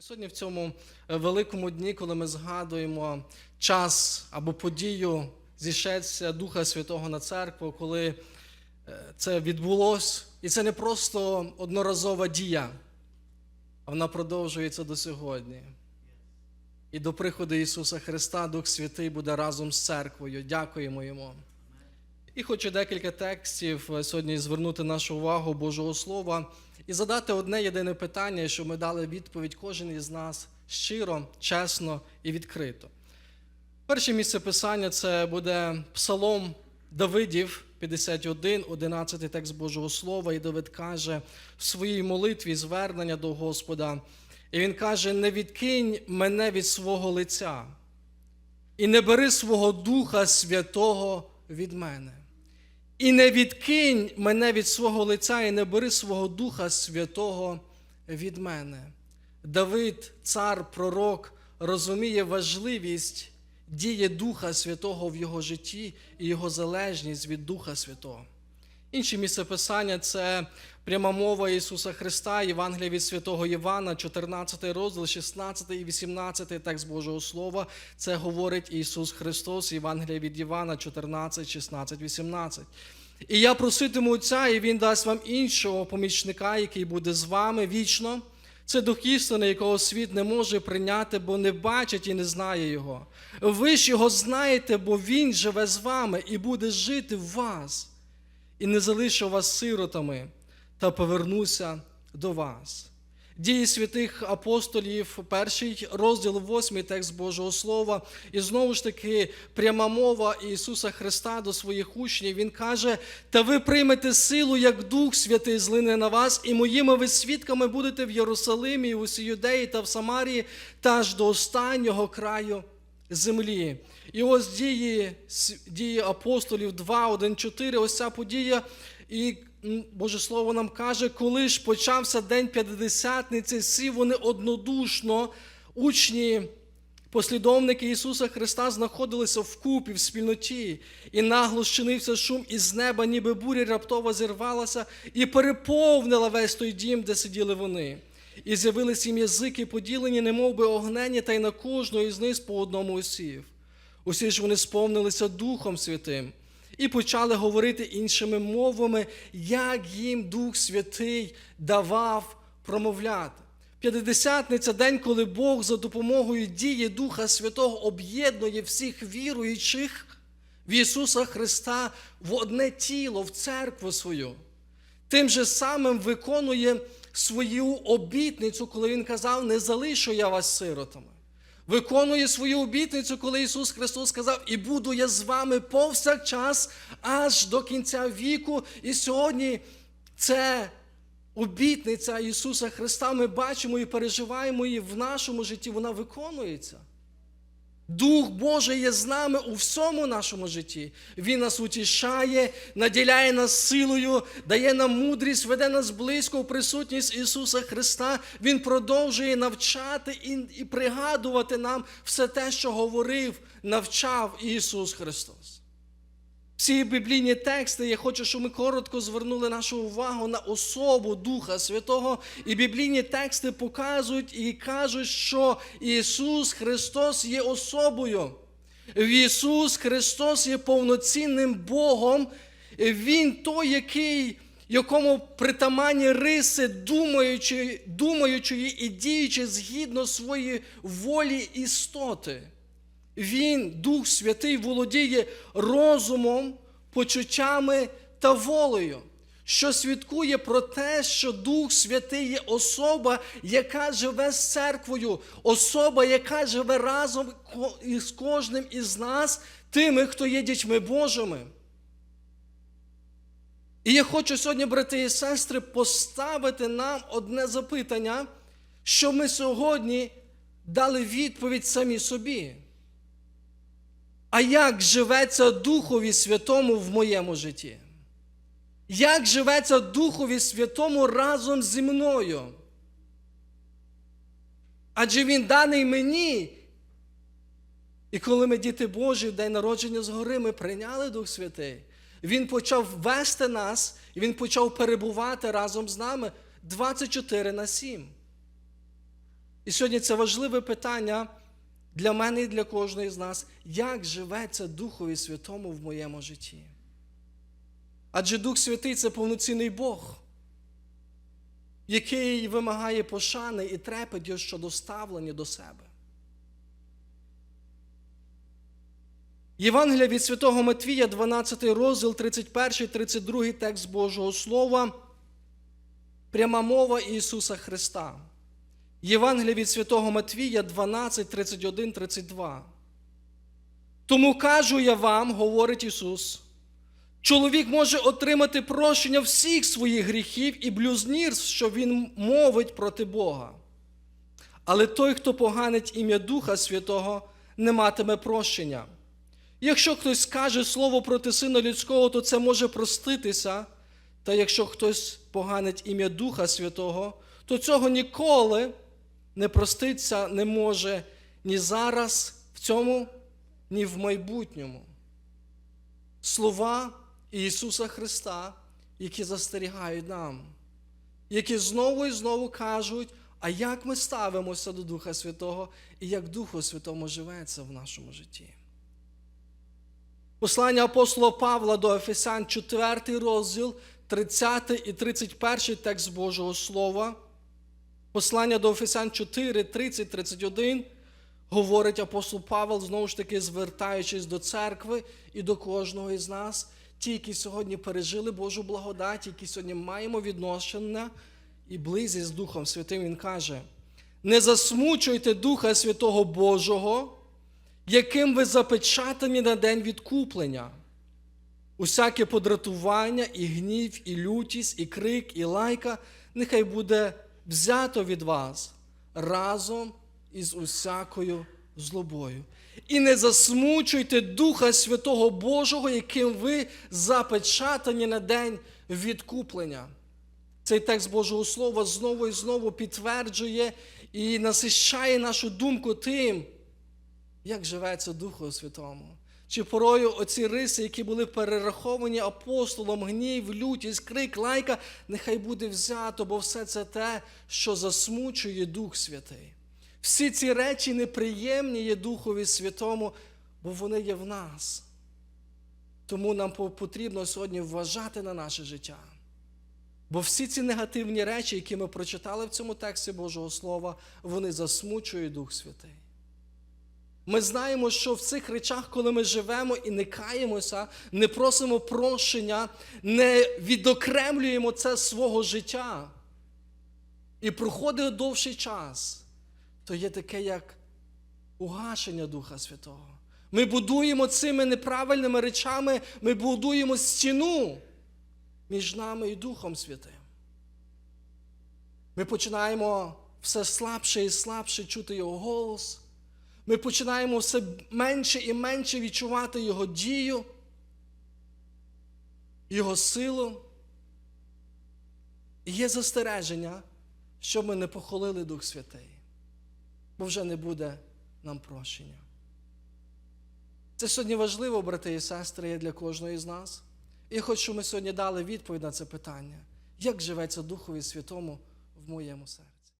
Сьогодні в цьому е, великому дні, коли ми згадуємо час або подію зішедся Духа Святого на церкву, коли е, це відбулось, і це не просто одноразова дія, а вона продовжується до сьогодні. І до приходу Ісуса Христа Дух Святий буде разом з церквою. Дякуємо Йому. І хочу декілька текстів е, сьогодні звернути нашу увагу Божого Слова і задати одне єдине питання, щоб ми дали відповідь кожен із нас щиро, чесно і відкрито. Перше місце писання це буде Псалом Давидів, 51, 11 текст Божого Слова, і Давид каже в своїй молитві звернення до Господа. І він каже: не відкинь мене від свого лиця, і не бери свого Духа Святого від мене. І не відкинь мене від свого лиця, і не бери свого Духа Святого від мене. Давид, цар, пророк, розуміє важливість дії Духа Святого в його житті і його залежність від Духа Святого. Інше місце писання це пряма мова Ісуса Христа, Євангелія від Святого Івана, 14 розділ, 16 і 18 текст Божого Слова. Це говорить Ісус Христос, Євангелія від Івана, 14, 16, 18. І я проситиму Отця, і Він дасть вам іншого помічника, який буде з вами вічно. Це дух істини, якого світ не може прийняти, бо не бачить і не знає його. Ви ж його знаєте, бо Він живе з вами і буде жити в вас і не залишу вас сиротами, та повернуся до вас. Дії святих апостолів, перший розділ, восьмий текст Божого Слова, і знову ж таки пряма мова Ісуса Христа до своїх учнів. Він каже: Та ви приймете силу, як Дух Святий злине на вас, і моїми ви свідками будете в Єрусалимі, і усій Юдеї та в Самарії, та аж до останнього краю землі. І ось дії, дії апостолів 2, 1, 4, ось ця подія. І Боже Слово нам каже, коли ж почався день П'ятдесятниці, всі вони однодушно, учні, послідовники Ісуса Христа знаходилися вкупі, в спільноті, і нагло щинився шум із неба, ніби буря раптово зірвалася і переповнила весь той дім, де сиділи вони. І з'явилися їм язики, поділені, немов би огнені, та й на кожного із них по одному осів. Усі ж вони сповнилися Духом Святим і почали говорити іншими мовами, як їм Дух Святий давав промовляти. П'ятидесятниця день, коли Бог за допомогою дії Духа Святого об'єднує всіх віруючих в Ісуса Христа в одне тіло, в церкву свою. Тим же самим виконує свою обітницю, коли Він казав, не залишу я вас сиротами. Виконує свою обітницю, коли Ісус Христос сказав, і буду я з вами повсякчас аж до кінця віку. І сьогодні це обітниця Ісуса Христа. Ми бачимо і переживаємо її в нашому житті, вона виконується. Дух Божий є з нами у всьому нашому житті. Він нас утішає, наділяє нас силою, дає нам мудрість, веде нас близько в присутність Ісуса Христа. Він продовжує навчати і, пригадувати нам все те, що говорив, навчав Ісус Христос. Всі біблійні тексти, я хочу, щоб ми коротко звернули нашу увагу на особу Духа Святого. І біблійні тексти показують і кажуть, що Ісус Христос є особою. Ісус Христос є повноцінним Богом. Він той, який, якому притаманні риси, думаючи, думаючої і діючи згідно своєї волі істоти. Він, Дух Святий, володіє розумом, почуттями та волею, що свідкує про те, що Дух Святий є особа, яка живе з церквою, особа, яка живе разом із кожним із нас, тими, хто є дітьми Божими. І я хочу сьогодні, брати і сестри, поставити нам одне запитання, що ми сьогодні дали відповідь самі собі. А як живеться Духові Святому в моєму житті? Як живеться Духові Святому разом зі мною? Адже Він даний мені. І коли ми, діти Божі, в день народження згори, ми прийняли Дух Святий, Він почав вести нас, і Він почав перебувати разом з нами 24 на 7. І сьогодні це важливе питання для мене і для кожної з нас, як живеться Духові Святому в моєму житті. Адже Дух Святий це повноцінний Бог, який вимагає пошани і трепетів щодо ставлення до себе. Євангелія від Святого Матвія, 12 розділ, 31, 32 текст Божого Слова, пряма мова Ісуса Христа. Євангелія від Святого Матвія 12, 31, 32. Тому кажу я вам, говорить Ісус, чоловік може отримати прощення всіх своїх гріхів і блюзнірств, що він мовить проти Бога. Але той, хто поганить ім'я Духа Святого, не матиме прощення. Якщо хтось скаже слово проти Сина Людського, то це може проститися. Та якщо хтось поганить ім'я Духа Святого, то цього ніколи не проститься не може ні зараз в цьому, ні в майбутньому. Слова Ісуса Христа, які застерігають нам, які знову і знову кажуть, а як ми ставимося до Духа Святого і як Духу Святому живеться в нашому житті. Послання апостола Павла до Ефесян, 4 розділ, 30 і 31 текст Божого Слова. Послання до Ефесян 4, 30, 31 говорить апостол Павел, знову ж таки, звертаючись до церкви і до кожного із нас, ті, які сьогодні пережили Божу благодать, які сьогодні маємо відношення і близькість з Духом Святим, він каже: не засмучуйте Духа Святого Божого, яким ви запечатані на день відкуплення. Усяке подратування, і гнів, і лютість, і крик, і лайка, нехай буде взято від вас разом із усякою злобою. І не засмучуйте Духа Святого Божого, яким ви запечатані на день відкуплення. Цей текст Божого Слова знову і знову підтверджує і насищає нашу думку тим, як живеться Духу Святому. Чи порою оці риси, які були перераховані апостолом, гнів, лютість, крик, лайка, нехай буде взято, бо все це те, що засмучує Дух Святий. Всі ці речі неприємні є Духові Святому, бо вони є в нас. Тому нам потрібно сьогодні вважати на наше життя. Бо всі ці негативні речі, які ми прочитали в цьому тексті Божого Слова, вони засмучують Дух Святий. Ми знаємо, що в цих речах, коли ми живемо і не каємося, не просимо прощення, не відокремлюємо це свого життя. І проходить довший час, то є таке, як угашення Духа Святого. Ми будуємо цими неправильними речами, ми будуємо стіну між нами і Духом Святим. Ми починаємо все слабше і слабше чути Його голос. Ми починаємо все менше і менше відчувати Його дію, Його силу. І є застереження, щоб ми не похолили Дух Святий, бо вже не буде нам прощення. Це сьогодні важливо, брати і сестри, є для кожної з нас. І хочу, ми сьогодні дали відповідь на це питання, як живеться Духові Святому в моєму серці.